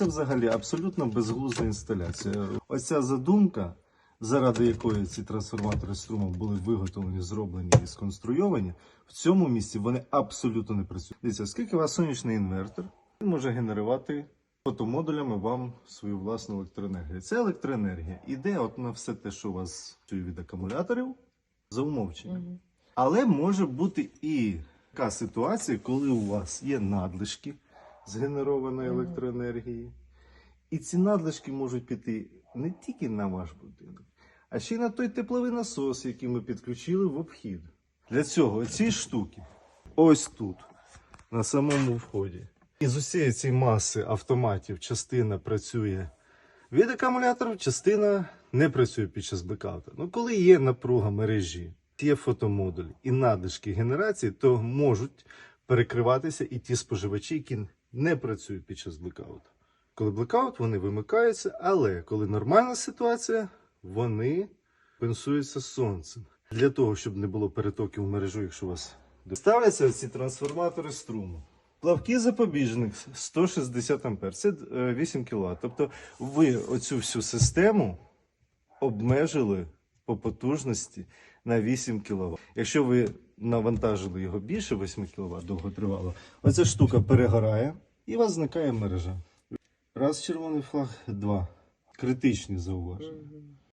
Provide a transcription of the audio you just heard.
Це взагалі абсолютно безглузда інсталяція. Оця задумка, заради якої ці трансформатори струму були виготовлені, зроблені і сконструйовані, в цьому місці вони абсолютно не працюють. Дивіться, оскільки у вас сонячний інвертор, він може генерувати фотомодулями вам свою власну електроенергію. Ця електроенергія іде от на все те, що у вас від акумуляторів, за умовченням. Але може бути і така ситуація, коли у вас є надлишки згенерованої електроенергії, і ці надлишки можуть піти не тільки на ваш будинок, а ще й на той тепловий насос, який ми підключили в обхід. Для цього ці штуки ось тут, на самому вході. І з усієї цієї маси автоматів частина працює від акумуляторів, частина не працює під час блекауту. Ну, коли є напруга мережі, є фотомодуль і надлишки генерації, то можуть перекриватися і ті споживачі, які не працюють під час блекауту. Коли блекаут, вони вимикаються, але коли нормальна ситуація, вони компенсуються сонцем. Для того, щоб не було перетоків в мережу, якщо у вас ставляться ці трансформатори струму. Плавкий запобіжник 160 А, це е, 8 кВт. Тобто ви оцю всю систему обмежили по потужності на 8 кВт. Якщо ви навантажили його більше 8 кВт довготривало, оця штука перегорає і у вас зникає мережа. Раз червоний флаг, два. Критичні зауваження.